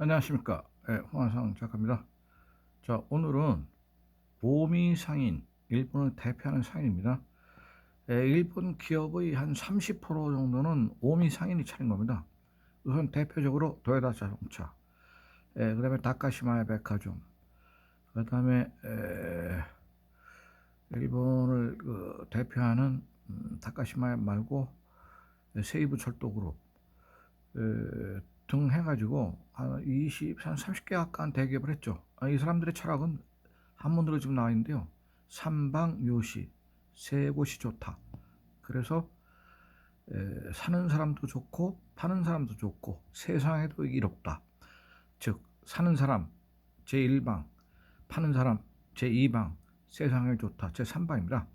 안녕하십니까. 네, 홍한상 작가입니다. 자, 오늘은 오미 상인, 일본을 대표하는 상인입니다. 예, 일본 기업의 한 30% 정도는 오미 상인이 차린 겁니다. 우선 대표적으로 도요타 자동차, 예, 그 다음에 다카시마야 백화점, 그 다음에 일본을 그 대표하는 음, 다카시마야 말고 세이브 철도그룹, 에, 등 해가지고 한 20, 한 30개 가까운 대기업을 했죠. 아, 이 사람들의 철학은 한문으로 지금 나와 있는데요. 삼방요시, 세 곳이 좋다. 그래서 에, 사는 사람도 좋고 파는 사람도 좋고 세상에도 이롭다. 즉 사는 사람 제1방, 파는 사람 제2방, 세상에 좋다 제3방입니다.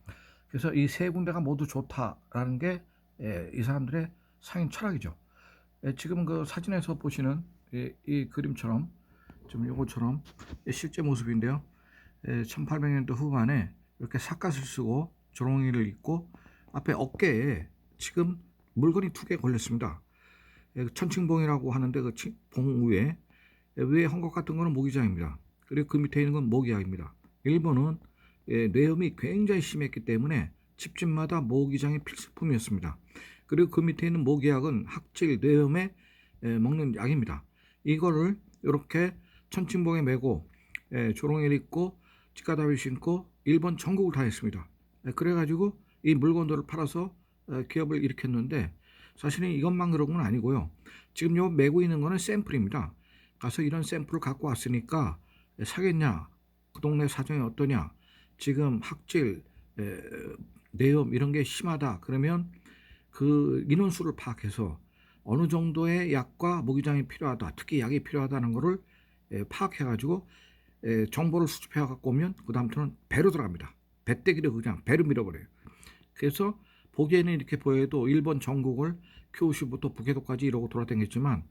그래서 이 세 군데가 모두 좋다라는 게 이 사람들의 상인 철학이죠. 예, 지금 그 사진에서 보시는 이, 이 그림처럼 좀 요거처럼 실제 모습인데요. 예, 1800년도 후반에 이렇게 삿갓을 쓰고 조롱이를 입고 앞에 어깨에 지금 물건이 두 개 걸렸습니다. 예, 천칭봉이라고 하는데 그 봉 위에 예, 위에 헝겊 같은 거는 모기장입니다. 그리고 그 밑에 있는 건 모기약입니다. 일본은 예, 뇌염이 굉장히 심했기 때문에 집집마다 모기장이 필수품이었습니다. 그리고 그 밑에 있는 모기약은 학질 뇌염에 에, 먹는 약입니다. 이거를 이렇게 천칭봉에 메고 에, 조롱이를 입고 치카다비를 신고 일본 전국을 다 했습니다. 에, 그래가지고 이 물건들을 팔아서 에, 기업을 일으켰는데 사실은 이것만 그런 건 아니고요. 지금 요 메고 있는 거는 샘플입니다. 가서 이런 샘플을 갖고 왔으니까 에, 사겠냐? 그 동네 사정이 어떠냐? 지금 학질, 에, 뇌염 이런 게 심하다. 그러면 그 인원수를 파악해서 어느 정도의 약과 모기장이 필요하다, 특히 약이 필요하다는 것을 에, 파악해가지고 에, 정보를 수집해 갖고 오면 그 다음부터는 배로 들어갑니다. 배때기를 그냥 배로 밀어버려요. 그래서 보기에는 이렇게 보여도 일본 전국을 kyushu부터 북해도까지 이러고 돌아다녔지만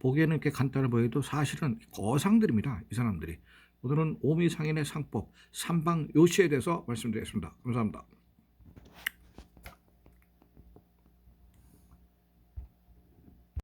보기에는 이렇게 간단해 보여도 사실은 거상들입니다. 이 사람들이. 오늘은 오미상인의 상법 삼방 요시에 대해서 말씀드리겠습니다. 감사합니다.